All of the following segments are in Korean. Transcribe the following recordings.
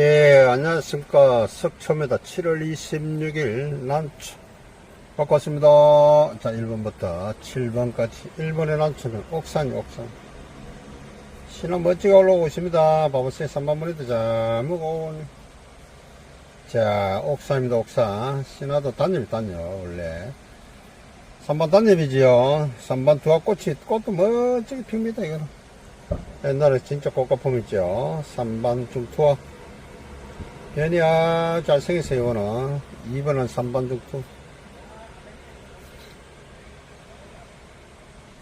예, 안녕하십니까. 석초매다 7월 26일 난초. 갖고 왔습니다. 자, 1번부터 7번까지. 1번의 난초는 옥산이 옥산. 신화 멋지게 올라오고 있습니다. 봐보세요. 3번머리도 잘 먹어. 자, 옥산입니다. 옥산. 신화도 단엽이 단엽, 원래. 3번 단엽이지요. 3번 두화꽃이, 꽃도 멋지게 핍니다, 이거는. 옛날에 진짜 꽃가품 있죠. 3번 중투화. 변이야 잘생겼어요 이거는. 2번은 3번 중투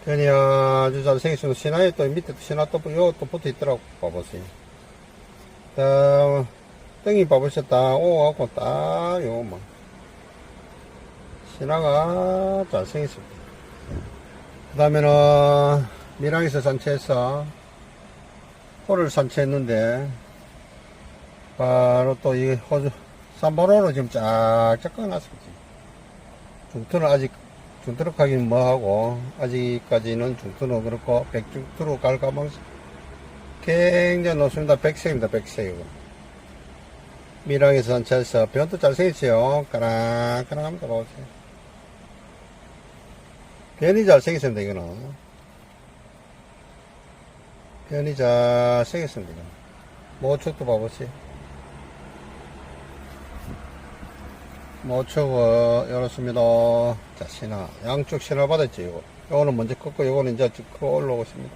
변이 아주 잘생겼어요. 신화에 또 밑에 또 신화 또, 요, 또 붙어 있더라고 봐보세요. 자, 땡이 봐보셨다. 오갖고 딱 요거 뭐. 신화가 잘생겼습니다 그 다음에는 밀양에서 산책해서 호를 산책했는데 바로 또 이 호주 삼바로로 지금 쫙쫙 꺼놨습니다. 중투는 아직 중투로 가긴 뭐하고 아직까지는 중투는 그렇고 백중투로 갈 가망 굉장히 높습니다. 백색입니다. 백색. 미랑에서 산책해서 변도 잘생겼어요. 까랑까랑합니다. 보세요. 변이 잘생겼습니다. 이거는. 변이 잘생겼습니다. 모축도 봐보세요. 모축은 이렇습니다. 자, 신화. 양쪽 신화 받았죠, 이거. 요거는 먼저 컸고, 요거는 이제 크 올라오고 있습니다.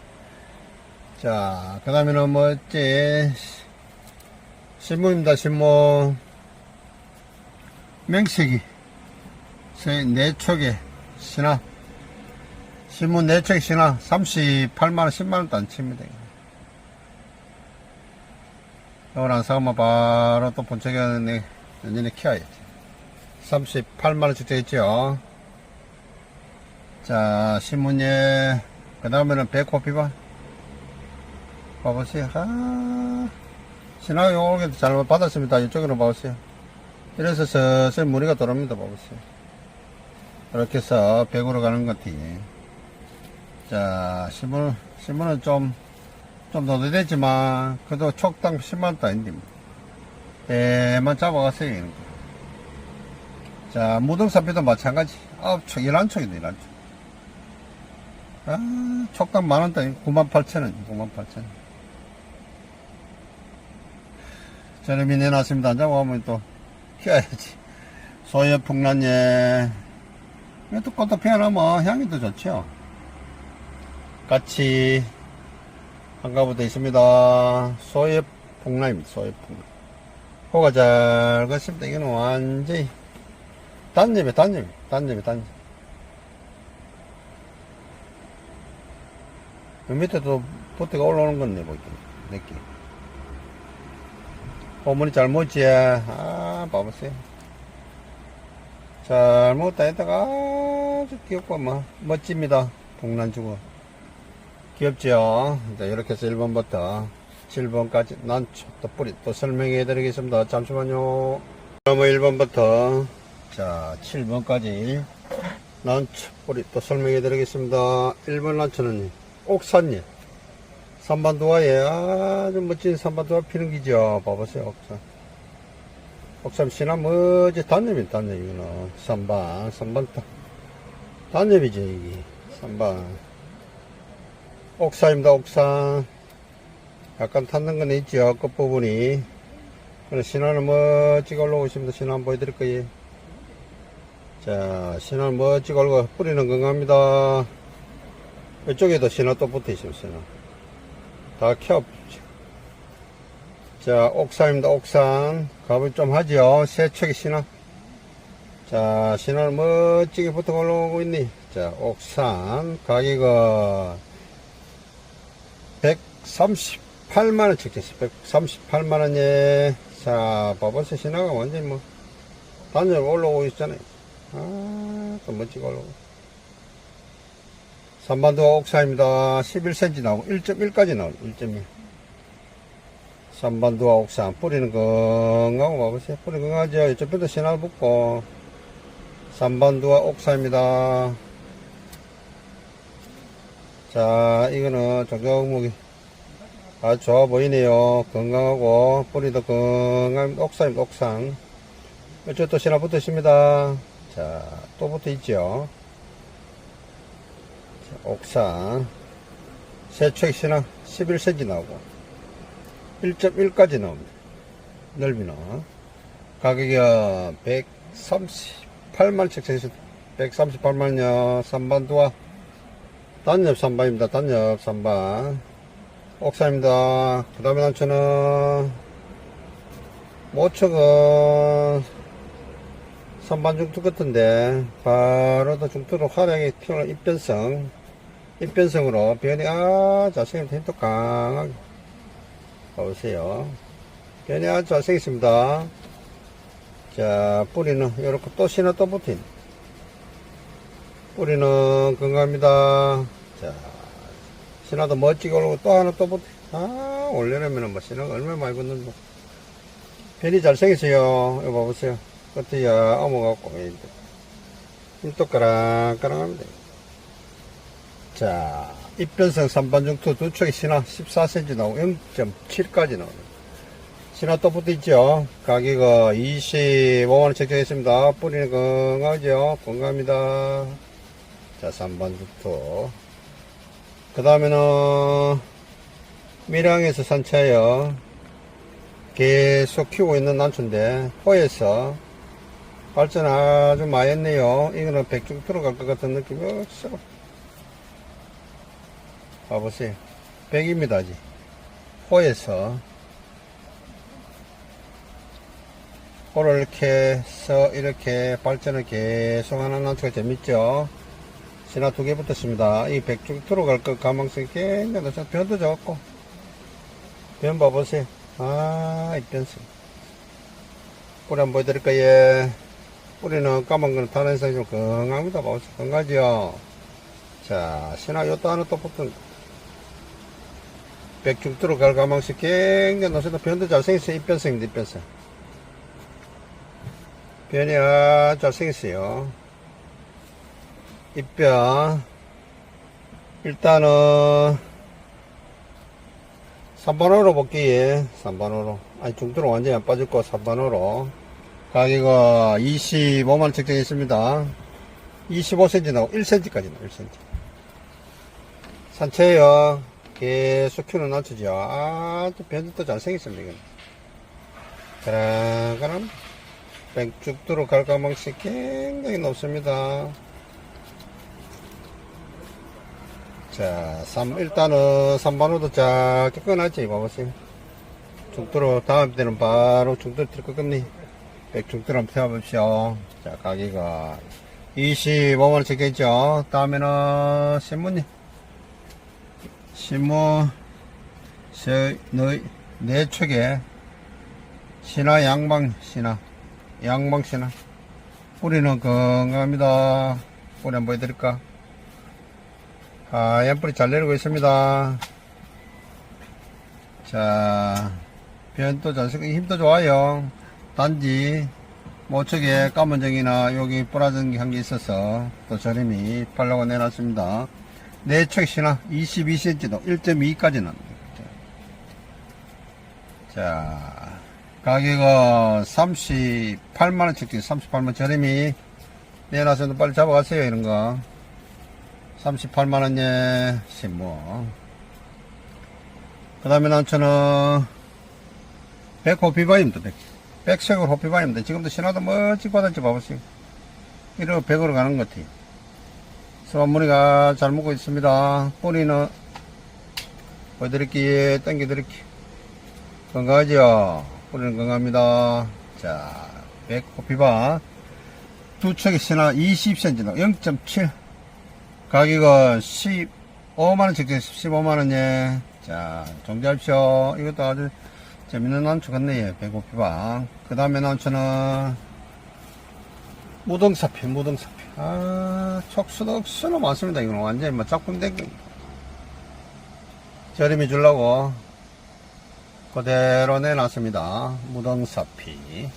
자, 그 다음에는 뭐지? 신문입니다, 신문. 맹식이. 세, 네 촉에 신화. 신문 네 촉에 신화. 38만원, 10만원도 안 칩니다. 이거. 이걸 안 사면 바로 또 본척에 내년에 키워야지. 38만원씩 되겠죠. 자, 신문예. 그 다음에는 배꼽피바. 봐보세요. 아, 신화가 요렇게 잘 받았습니다. 이쪽으로 봐보세요. 이래서 서서히 무늬가 돌아옵니다. 봐보세요. 이렇게 해서 100으로 가는 것 같아요. 자, 신문, 신문은 좀, 좀더 늦었지만, 그래도 촉당 10만원도 아닌데, 대만 잡아갔어요. 자, 무등산비도 마찬가지. 아, 촉, 11촉이네, 11촉. 아, 만원도 아니고 98,000원, 98,000원. 저렴이 내놨습니다. 안 잡아가면 또, 키워야지. 소여 풍란예. 이것도 꽃도 피어나면 향이 더 좋죠. 같이, 한가부터 있습니다. 소엽 폭라입니다. 소엽 폭라. 호가 잘 걷습니다. 이거는 완전히 단엽이 단엽이 단엽이 단엽. 그 밑에도 부티가 올라오는 건데 보기 느낌. 어머니 잘 먹지? 아 봐보세요. 잘 먹었다 했다가 아주 귀엽고 뭐 멋집니다. 폭란주고. 귀엽죠? 자, 이렇게 해서 1번부터 7번까지 난초 또 뿌리 또 설명해 드리겠습니다. 잠시만요. 그러면 1번부터 자 7번까지 난초 뿌리 또 설명해 드리겠습니다. 1번 난초는 옥산잎 3반 도화에 아주 멋진 3반 도화 피는 기죠. 봐보세요. 옥산. 옥산 단엽이 단엽 이거는 3반 3반 단엽이죠 이게 3반 옥사입니다, 옥사. 약간 탔는 건 있죠, 끝부분이. 그래, 신화는 멋지게 올라오십니다. 신화 한번 보여드릴 거예요. 자, 신화는 멋지게 올라가, 뿌리는 건강합니다. 이쪽에도 신화 또 붙어 있습니다, 신화. 다 켜. 자, 옥산입니다, 옥산. 값을 좀 하죠. 세 척의 신화. 자, 신화는 멋지게 붙어 올라오고 있니? 자, 옥산. 가격은 138만원 찍겠어. 138만원에, 자, 봐보세요. 신화가 완전히 뭐, 단열 올라오고 있잖아요. 아, 또 멋지게 올라오고. 3반도 옥사입니다. 11cm 나오고, 1.1까지 나오고, 1.1. 3반도와 옥산. 뿌리는 건강하고 봐보세요. 뿌리 건강하죠. 이쪽에도 신화 붙고, 3반도와 옥사입니다. 자, 이거는 종종목이 아주 좋아 보이네요. 건강하고, 뿌리도 건강, 옥상입니다, 옥상. 이쪽 또 신화 붙어 있습니다. 자, 또 붙어 있죠. 자, 옥상. 세척 신화 11cm 나오고, 1.1까지 나옵니다. 넓이는. 가격이 138만 책정해서 138만요. 3반 두와 단엽 3반입니다. 단엽 3반. 옥상입니다. 그 다음에 난초는 모척은 3반 중투 같은데 바로 더 중투로 활약이 튀어나온 입변성 입변성으로 변이 아주 잘생긴 힘도 강하게 봐보세요. 변이 아주 잘생겼습니다. 자, 뿌리는 이렇게 또 신어 또 붙인. 뿌리는 건강합니다. 자, 신화도 멋지게 올라오고 또 하나 또 붙인. 아, 올려놓으면 뭐 신화가 얼마나 많이 붙는데. 변이 잘생겼어요. 이거 봐보세요. 끝이야, 어머갖고, 힘도 까랑까랑합니다. 자, 입변성 3반 중투 두 척의 신화 14cm 나오고 0.7까지 나옵니다. 신화 또 붙어 있죠. 가격은 25만원 책정했습니다. 뿌리는 건강하죠. 건강합니다. 자, 3반 중투. 그 다음에는 밀양에서 산차요. 계속 키우고 있는 난초인데 호에서 발전 아주 많이 했네요. 이거는 백중 들어갈 것 같은 느낌이 없어. 봐보세요. 백입니다, 아직. 호에서 호를 이렇게 해서 이렇게 발전을 계속 하는 난초가 재밌죠. 신화 두 개 붙었습니다. 이 백중 들어갈 것 가망성이 굉장히 높죠. 변도 좋고. 변 봐보세요. 아, 입변성. 뿌리 한번 보여드릴까요? 예. 뿌리는 까만 거는 다른 이상이 좀 건강합니다. 봐보세요. 건강하지요? 자, 신화 요또 하나 또 붙은 백중 들어갈 가망성 굉장히 높습니다. 변도 잘생겼어요. 입변성입니다. 입변성. 변이 아주 잘생겼어요. 입변. 일단은, 3번호로 볼게요. 3번호로. 아니, 중도로 완전히 안 빠졌고, 3번호로. 가격은 25만원 책정했습니다. 25cm 나오고 1cm까지 나와요, 1cm. 산채요. 계속 키우는 난초죠. 아주 변도 잘생겼습니다, 이건. 그랑그랑. 백죽도로 갈 가망시 굉장히 높습니다. 자, 3, 일단은 3반호도 작게 꺼놨지, 봐보세요. 죽도로 다음 때는 바로 죽도로 틀 거겠니? 백죽도로 한번 태워봅시오. 자, 가격가 25만원 적혀있죠. 다음에는 신문님. 신문, 저, 너희, 네 축에 신화 양방 신화. 양방 신화. 뿌리는 건강합니다. 뿌리 한번 보여드릴까? 하얀 뿌리 잘 내리고 있습니다. 자, 변도 잘생고 힘도 좋아요. 단지, 모쪽에 까만정이나 여기 뿌라진 한게 있어서 또 저렴이 팔라고 내놨습니다. 신화 22cm도 1.2까지 납니다. 자, 가격은 38만원 측정 38만원 저렴이 내놔서 빨리 잡아가세요, 이런 거. 38만원에 신모. 그 다음에 난처는 백호피바입니다, 백. 백색으로 호피바입니다. 지금도 신화도 멋지게 받았지, 봐보세요. 이렇게 백으로 가는 것 같아요. 수완무늬가 잘 먹고 있습니다. 뿌리는 보여드릴게요. 당겨드릴게요. 건강하죠? 뿌리는 건강합니다. 자, 백 호피바. 두 척의 신화 20cm, 0.7. 가격은 15만원 적정 15만원에. 자, 정지합시오. 이것도 아주 재밌는 난초 같네요. 배고피방. 그 다음에 난초는 무등사피, 무등사피. 아, 촉수도 억수로 많습니다. 이거는 완전히 뭐 작품 댕기 저렴이 주려고 그대로 내놨습니다. 무등사피.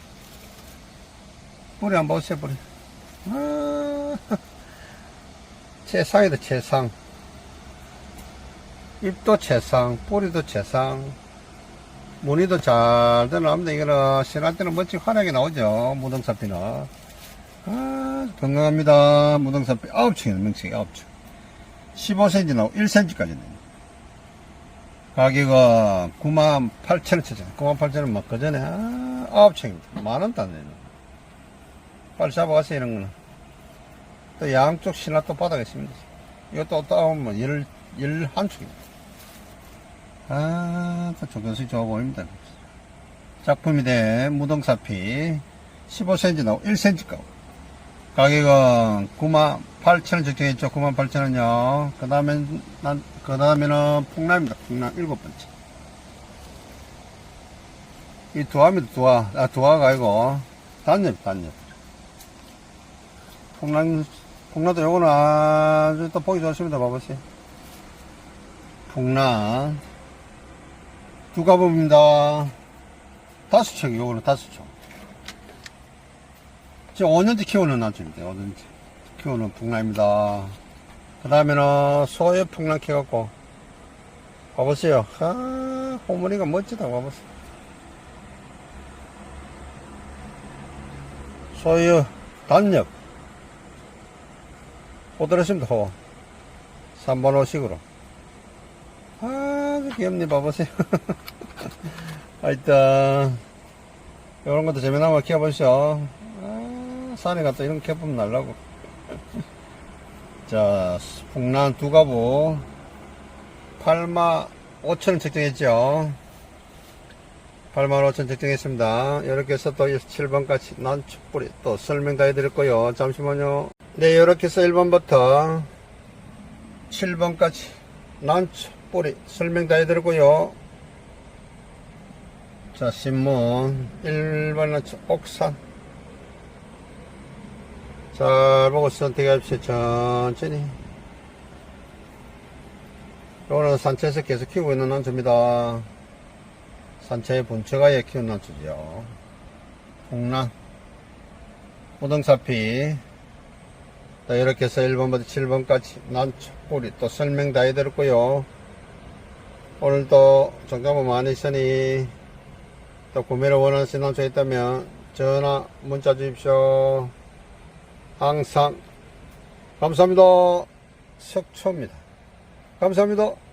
뿌리 한번 보세요, 뿌리. 아, 최상이다, 최상. 잎도 채상, 뿌리도 채상, 무늬도 잘 되나옵니다. 이거는 신할 때는 멋지게 환하게 나오죠. 무등사피는. 아, 건강합니다. 무등사피 9층이네, 명칭이 9층. 15cm 나오고 1cm까지 됩니다. 가격은 9만 8천 원 치잖아요. 9만 8천 원 막 그전에, 아, 9층입니다. 만원 단위는. 빨리 잡아가세요, 이런 거는. 또 양쪽 신라 또 바닥있습니다. 이것도 따오면 열, 열 한 축입니다. 아, 또 조금씩 좋아 보입니다. 작품이 된 무등사피 15cm 나오고 1cm 가 가격은 9만 8천원 적정했죠. 9만 8천원요. 그 다음에, 난, 그 다음에는 풍남입니다. 풍남 일곱 번째. 이 두화입니다. 두화. 아, 두화가 아니고, 단엽, 단엽. 풍남, 풍남도 요거는 아주 또 보기 좋습니다. 봐보세요. 풍남. 두 가봅니다. 다섯 척, 요거는 다섯 척. 지금 5년째 키우는 나중입니다. 5년째. 키우는 풍랑입니다. 그 다음에는 소의 풍랑 키워갖고, 봐보세요. 아, 호머니가 멋지다. 봐보세요. 소유 단엽. 호들었습니다, 호. 3번 호식으로. 귀엽네, 봐보세요. 하여튼, 이런 것도 재미나면 키워보시죠. 아, 산에 갔다 이런 거 키워보면 날라고. 자, 풍란 두 가부 8만 5천원 책정했죠. 8만 5천 책정했습니다. 이렇게 해서 또 7번까지 난 촛불이 또 설명 다 해드렸고요. 잠시만요. 네, 이렇게 해서 1번부터 7번까지 난촛 불이 설명 다 해드렸고요. 자, 신문 1번은 옥산 잘 보고 선택합시다. 천천히. 이거는 산채에서 계속 키우고 있는 난초입니다. 산채의 본처가에 키운 난초죠. 홍란, 우등사피, 또 이렇게 해서 1번부터 7번까지 난초, 뿌리 또 설명 다 해드렸고요. 오늘도 정답은 많이 있으니 또 구매를 원하시는 난초 있다면 전화, 문자 주십시오. 항상 감사합니다. 석초입니다. 감사합니다.